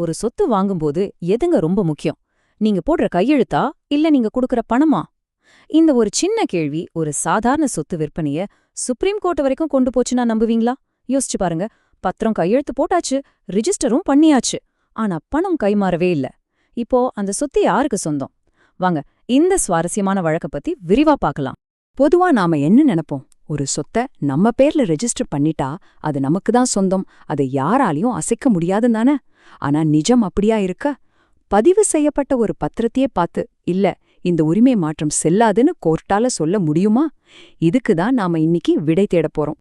ஒரு சொத்து வாங்கும்போது எதுங்க ரொம்ப முக்கியம்? நீங்க போடுற கையெழுத்தா? இல்ல நீங்க கொடுக்கற பணமா? இந்த ஒரு சின்ன கேள்வி ஒரு சாதாரண சொத்து விற்பனைய சுப்ரீம் கோர்ட் வரைக்கும் கொண்டு போச்சுன்னா நம்புவீங்களா? யோசிச்சு பாருங்க. பத்திரம் கையெழுத்து போட்டாச்சு ரிஜிஸ்டரும் பண்ணியாச்சு. ஆனா பணம் கைமாறவே இல்ல. இப்போ அந்த சொத்து யாருக்கு சொந்தம்? வாங்க இந்த சுவாரஸ்யமான வழக்க பத்தி விரிவா பார்க்கலாம். பொதுவா நாம என்ன நினைப்போம்? ஒரு சொத்தை நம்ம பேர்ல ரெஜிஸ்டர் பண்ணிட்டா அது நமக்கு தான் சொந்தம். அதை யாராலையும் அசைக்க முடியாதுன்னு தானே? ஆனா நிஜம் அப்படியா இருக்க? பதிவு செய்யப்பட்ட ஒரு பத்திரத்தையே பார்த்து இல்ல இந்த உரிமை மாற்றம் செல்லாதுன்னு கோர்ட்டால சொல்ல முடியுமா? இதுக்கு தான் நாம இன்னைக்கு விடை தேடப் போறோம்.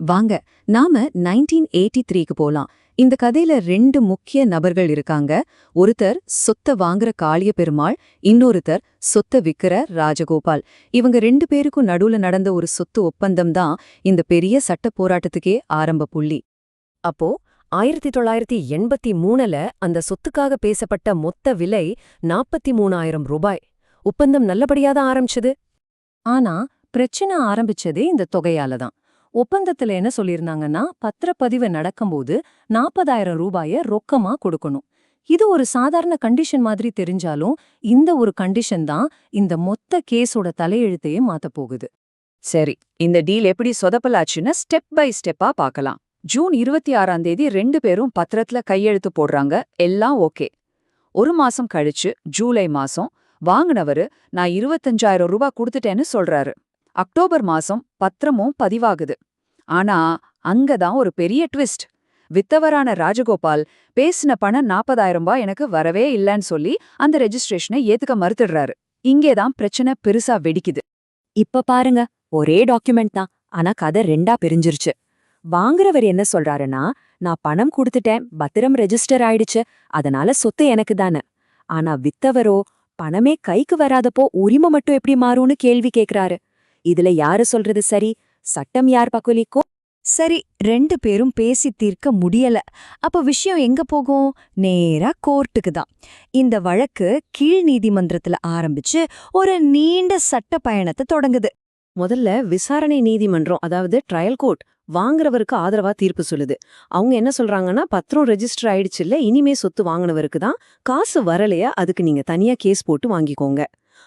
வாங்க நாம 1983 எயிட்டி த்ரீக்கு போலாம். இந்த கதையில ரெண்டு முக்கிய நபர்கள் இருக்காங்க. ஒருத்தர் சொத்த வாங்குற காளிய பெருமாள் இன்னொருத்தர் சொத்த விக்கிற ராஜகோபால். இவங்க ரெண்டு பேருக்கும் நடுவுல நடந்த ஒரு சொத்து ஒப்பந்தம் தான் இந்த பெரிய சட்ட போராட்டத்துக்கே ஆரம்ப புள்ளி. அப்போ ஆயிரத்தி தொள்ளாயிரத்தி எண்பத்தி மூணுல அந்த சொத்துக்காக பேசப்பட்ட மொத்த விலை நாற்பத்தி மூணாயிரம் ரூபாய். ஒப்பந்தம் நல்லபடியா தான் ஆரம்பிச்சது. ஆனா பிரச்சனை ஆரம்பிச்சதே இந்த தொகையால தான். ஒப்பந்தத்துல என்ன சொல்லியிருந்தாங்கன்னா பத்திரப்பதிவு நடக்கும்போது நாற்பதாயிரம் ரூபாய ரொக்கமா கொடுக்கணும். இது ஒரு சாதாரண கண்டிஷன் மாதிரி தெரிஞ்சாலும் இந்த ஒரு கண்டிஷன் தான் இந்த மொத்த கேஸோட தலையெழுத்தையே மாத்தப் போகுது. சரி இந்த டீல் எப்படி சொதப்பலாச்சுன்னு ஸ்டெப் பை ஸ்டெப்பா பார்க்கலாம். ஜூன் இருபத்தி ஆறாம் தேதி ரெண்டு பேரும் பத்திரத்துல கையெழுத்து போடுறாங்க. எல்லாம் ஓகே. ஒரு மாசம் கழிச்சு ஜூலை மாசம் வாங்குனவரு நான் இருபத்தஞ்சாயிரம் ரூபாய் கொடுத்துட்டேன்னு சொல்றாரு. அக்டோபர் மாசம் பத்திரமும் பதிவாகுது. ஆனா அங்கதான் ஒரு பெரிய ட்விஸ்ட். வித்தவரான ராஜகோபால் பேசின பணம் நாற்பதாயிரம் ரூபாய் எனக்கு வரவே இல்லைன்னு சொல்லி அந்த ரெஜிஸ்ட்ரேஷனை ஏத்துக்க மறுத்துடுறாரு. இங்கேதான் பிரச்சனை பெருசா வெடிக்குது. இப்ப பாருங்க ஒரே டாக்குமெண்ட் தான் ஆனா கதை ரெண்டா பிரிஞ்சிருச்சு. வாங்குறவர் என்ன சொல்றாருன்னா நான் பணம் கொடுத்துட்டேன் பத்திரம் ரெஜிஸ்டர் ஆயிடுச்சு அதனால சொத்து எனக்கு தானே ஆனா வித்தவரோ பணமே கைக்கு வராதப்போ உரிமை மட்டும் எப்படி மாறும்னு கேள்வி கேக்குறாரு. இதுல யாரு சொல்றது சரி? சட்டம் யார் பக்கலிக்கோ சரி ரெண்டு பேரும் பேசி தீர்க்க முடியல. அப்ப விஷயம் எங்க போகும்? நேரா கோர்ட்டுக்கு தான். இந்த வழக்கு கீழ் நீதிமன்றத்துல ஆரம்பிச்சு ஒரு நீண்ட சட்ட பயணத்தை தொடங்குது. முதல்ல விசாரணை நீதிமன்றம் அதாவது ட்ரையல் கோர்ட் வாங்குறவருக்கு ஆதரவா தீர்ப்பு சொல்லுது. அவங்க என்ன சொல்றாங்கன்னா பத்திரம் ரெஜிஸ்டர் ஆயிடுச்சு இல்ல இனிமே சொத்து வாங்கினவருக்கு தான் காசு வரலையா? அதுக்கு நீங்க தனியா கேஸ் போட்டு வாங்கிக்கோங்க.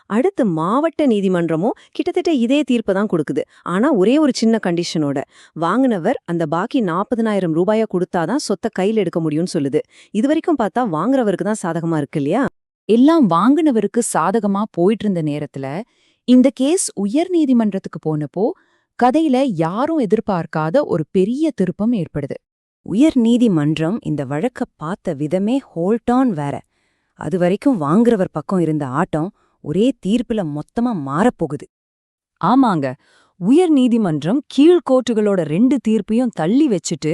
அடுத்து மாவட்ட நீதிமன்றமும் கிட்டத்தட்ட இதே தீர்ப்பு தான் கொடுக்குது. ஆனா ஒரே ஒரு சின்ன கண்டிஷனோட வாங்கினவர் அந்த பாக்கி நாற்பதனாயிரம் ரூபாயா கொடுத்தாதான் சொத்தை கையில் எடுக்க முடியும்னு சொல்லுது. இது வரைக்கும் பார்த்தா வாங்குறவருக்கு தான் சாதகமா இருக்கு இல்லையா? எல்லாம் வாங்குனவருக்கு சாதகமா போயிட்டு இருந்த நேரத்துல இந்த கேஸ் உயர் நீதிமன்றத்துக்கு போனப்போ கதையில யாரும் எதிர்பார்க்காத ஒரு பெரிய திருப்பம் ஏற்படுது. உயர் நீதிமன்றம் இந்த வழக்க பார்த்த விதமே ஹோல்டான் வேற. அது வரைக்கும் வாங்குறவர் பக்கம் இருந்த ஆட்டம் ஒரே தீர்ப்புல மொத்தமா மாறப்போகுது. ஆமாங்க. உயர் நீதிமன்றம் கீழ்கோட்டுகளோட ரெண்டு தீர்ப்பையும் தள்ளி வச்சுட்டு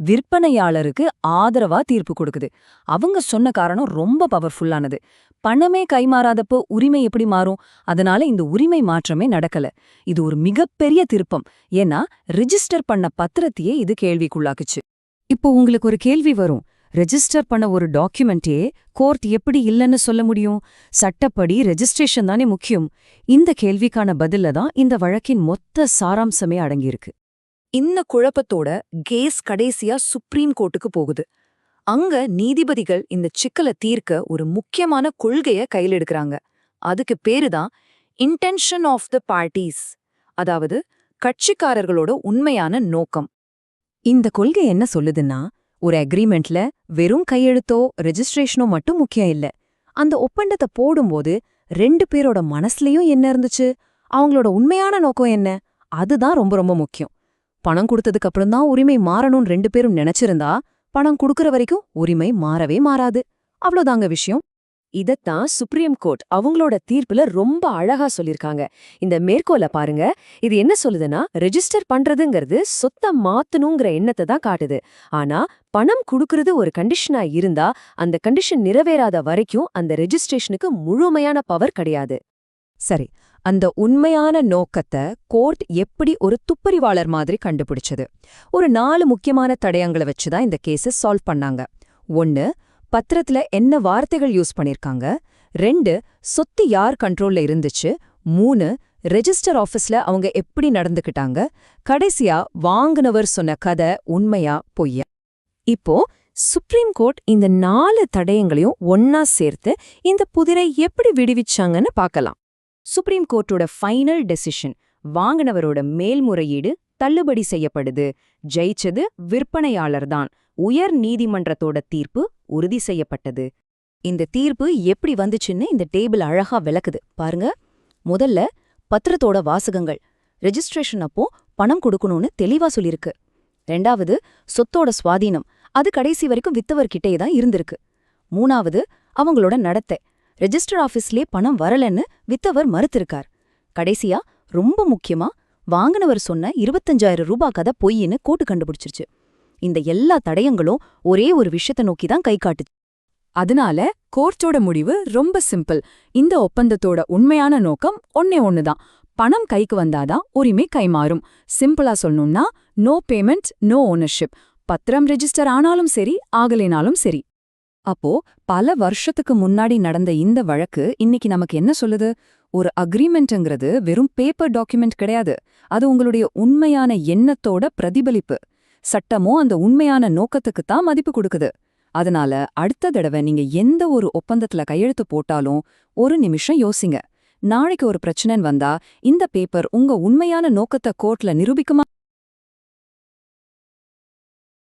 விற்பனையாளருக்கு ஆதரவா தீர்ப்பு கொடுக்குது. அவங்க சொன்ன காரணம் ரொம்ப பவர்ஃபுல்லானது. பணமே கைமாறாதப்போ உரிமை எப்படி மாறும்? அதனால இந்த உரிமை மாற்றமே நடக்கல. இது ஒரு மிகப்பெரிய திருப்பம். ஏன்னா ரிஜிஸ்டர் பண்ண பத்திரத்தையே இது கேள்விக்குள்ளாக்குச்சு. இப்போ உங்களுக்கு ஒரு கேள்வி வரும். ரெஜிஸ்டர் பண்ண ஒரு டாக்குமெண்ட்டே கோர்ட் எப்படி இல்லைன்னு சொல்ல முடியும்? சட்டப்படி ரெஜிஸ்ட்ரேஷன் தானே முக்கியம். இந்த கேள்விக்கான பதில்ல தான் இந்த வழக்கின் மொத்த சாராம்சமே அடங்கியிருக்கு. இந்த குழப்பத்தோட கேஸ் கடைசியா சுப்ரீம் கோர்ட்டுக்கு போகுது. அங்க நீதிபதிகள் இந்த சிக்கலை தீர்க்க ஒரு முக்கியமான கொள்கைய கையில் எடுக்கறாங்க. அதுக்கு பேரு தான் இன்டென்ஷன் ஆஃப் த பார்ட்டிஸ் அதாவது கட்சிக்காரர்களோட உண்மையான நோக்கம். இந்த கொள்கை என்ன சொல்லுதுன்னா ஒரு அக்ரிமெண்ட்ல வெறும் கையெழுத்தோ ரெஜிஸ்ட்ரேஷனோ மட்டும் முக்கியம் இல்ல. அந்த ஒப்பந்தத்தை போடும்போது ரெண்டு பேரோட மனசுலயும் என்ன இருந்துச்சு? அவங்களோட உண்மையான நோக்கம் என்ன? அதுதான் ரொம்ப ரொம்ப முக்கியம். பணம் கொடுத்ததுக்கு அப்புறம் தான் உரிமை மாறணும்னு ரெண்டு பேரும் நினைச்சிருந்தா பணம் கொடுக்கற வரைக்கும் உரிமை மாறவே மாறாது. அவ்வளோதாங்க விஷயம். இதத்தான் சுப்ரீம் கோர்ட் அவங்களோட தீர்ப்புல ரொம்ப அழகா சொல்லிருக்காங்க இந்த மேற்கோள பாருங்க. இது என்ன சொல்லுதுன்னா ரெஜிஸ்டர் பண்றதுங்கிறது சொத்தை மாத்தணுங்கிற எண்ணத்தை தான் காட்டுது. ஆனா பணம் குடுக்கறது ஒரு கண்டிஷனா இருந்தா அந்த கண்டிஷன் நிறைவேறாத வரைக்கும் அந்த ரெஜிஸ்ட்ரேஷனுக்கு முழுமையான பவர் கிடையாது. சரி அந்த உண்மையான நோக்கத்தை கோர்ட் எப்படி ஒரு துப்பறிவாளர் மாதிரி கண்டுபிடிச்சது? ஒரு நாலு முக்கியமான தடயங்களை வச்சுதான் இந்த கேஸை சால்வ் பண்ணாங்க. ஒன்னு பத்திரத்துல என்ன வார்த்தைகள் யூஸ் பண்ணிருக்காங்க? ரெண்டு சொத்து யார் கண்ட்ரோல்ல இருந்துச்சு? மூணு ரெஜிஸ்டர் ஆபீஸ்ல அவங்க எப்படி நடந்துக்கிட்டாங்க? கடைசியா வாங்குனவர் சொன்ன கதை உண்மையா பொய்யா? இப்போ சுப்ரீம் கோர்ட் இந்த நாலு தடயங்களையும் ஒன்னா சேர்த்து இந்த புதிரை எப்படி விடுவிச்சாங்கன்னு பார்க்கலாம். சுப்ரீம் கோர்ட்டோட ஃபைனல் டெசிஷன் வாங்கினவரோட மேல்முறையீடு தள்ளுபடி செய்யப்படுது. ஜெயிச்சது விற்பனையாளர் தான் உயர் நீதிமன்றத்தோட தீர்ப்பு உறுதி செய்யப்பட்டது. இந்த தீர்ப்பு எப்படி வந்துச்சுன்னு இந்த டேபிள் அழகா விளக்குது. பாருங்க. முதல்ல பத்திரத்தோட வாசகங்கள். ரெஜிஸ்ட்ரேஷன் அப்போ பணம் கொடுக்கணும்னு தெளிவா சொல்லிருக்கு ரெண்டாவது சொத்தோட சுவாதீனம். அது கடைசி வரைக்கும் வித்தவர்கிட்டே தான் இருந்திருக்கு. மூணாவது அவங்களோட நடத்தை. ரெஜிஸ்டர் ஆபீஸ்லயே பணம் வரலன்னு வித்தவர் மறுத்திருக்கார். கடைசியா ரொம்ப முக்கியமா வாங்கினவர் சொன்ன இருபத்தஞ்சாயிரம் ரூபாய் கதை பொய்ன்னு கோட்டு கண்டுபிடிச்சிருச்சு. இந்த எல்லா தடயங்களும் ஒரே ஒரு விஷயத்தை நோக்கி தான் கை காட்டுச்சு. அதனால கோர்ட்டோட முடிவு ரொம்ப சிம்பிள். இந்த ஒப்பந்தத்தோட உண்மையான நோக்கம் ஒன்னே ஒண்ணுதான். பணம் கைக்கு வந்தாதான் உரிமை கைமாறும். சிம்பிளா சொல்லணும்னா நோ பேமெண்ட் நோ ஓனர்ஷிப் பத்திரம் ரெஜிஸ்டர் ஆனாலும் சரி ஆகலைனாலும் சரி. அப்போ பல வருஷத்துக்கு முன்னாடி நடந்த இந்த வழக்கு இன்னைக்கு நமக்கு என்ன சொல்லுது? ஒரு அக்ரிமெண்ட்ங்கிறது வெறும் பேப்பர் டாக்குமெண்ட் கிடையாது. அது உங்களுடைய உண்மையான எண்ணத்தோட பிரதிபலிப்பு. சட்டமோ அந்த உண்மையான நோக்கத்துக்கு தான் மதிப்பு கொடுக்குது. அதனால அடுத்த தடவை நீங்க எந்த ஒரு ஒப்பந்தத்துல கையெழுத்து போட்டாலும் ஒரு நிமிஷம் யோசிங்க. நாளைக்கு ஒரு பிரச்சனைன்னு வந்தா இந்த பேப்பர் உங்க உண்மையான நோக்கத்தை கோர்ட்ல நிரூபிக்குமா?